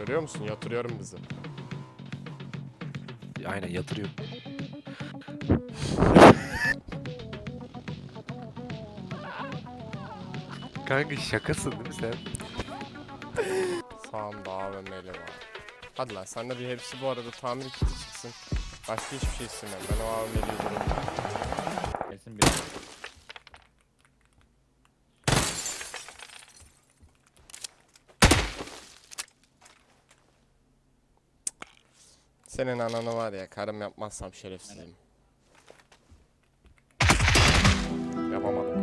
Görüyor musun? Yatırıyorum bizi. Aynen yatırıyor. Kanka şakasın değil mi sen? Sağımda AVM'li var. Hadi lan sende bir hepsi bu arada tamir kiti çıksın. Başka hiçbir şey istemiyorum. Ben o AVM'liyi bulurum. Kesin bir. Senin ananı var ya karım yapmazsam şerefsizim. Yapamadım.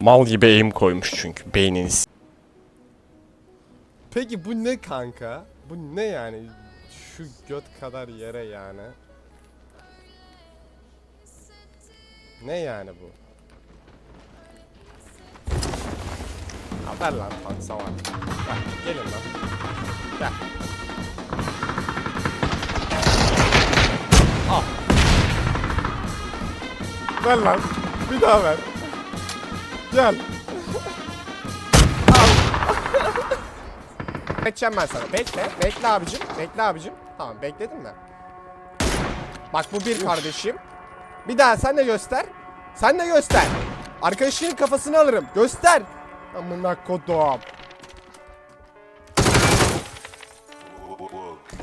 Mal gibi eğim koymuş çünkü beyniniz. Peki bu ne kanka? Bu ne yani? Şu göt kadar yere yani. Ne yani bu? Haber lan pansa var. Gel, gelin lan. Gel. Ver lan. Bir daha ver. Gel. Al. Geçeceğim ben sana. Bekle. Bekle abicim. Bekle abicim. Tamam bekledim mi? Bak bu bir kardeşim. Bir daha sen de göster. Sen de göster. Arkadaşının kafasını alırım. Göster. Amına kodum.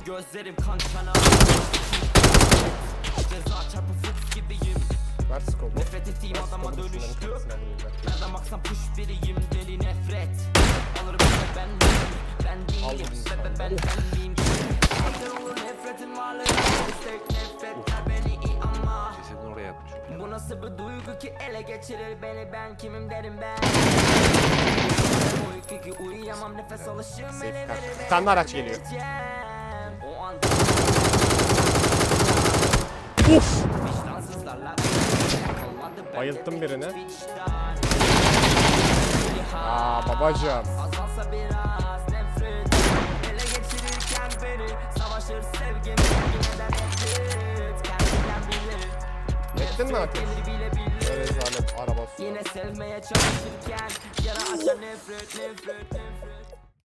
Gözlerim kan kana baksan push biriyim deli nefret. Alırım ve ben değilim Ben değilim. Ve ben ben değilim. Zaten olur nefretin varlığı Destek nefretler beni iyi ama. Cesedini oraya atmış. Bu nasıl bir duygu ki ele geçirir beni? Ben kimim derim ben. Uyku ki uyuyamam nefes alışım ele verir Bir tane araç geliyor. O an Uf. Bayılttım birini. Aa babacım. Azalsa biraz nefret. Ele geçirirken beni Savaşır sevgim Yine de nefret. Kendinden bilir. Ettin mi bilir. Rezalet arabası. Yine sevmeye çalışırken Yara açan nefret nefret nefret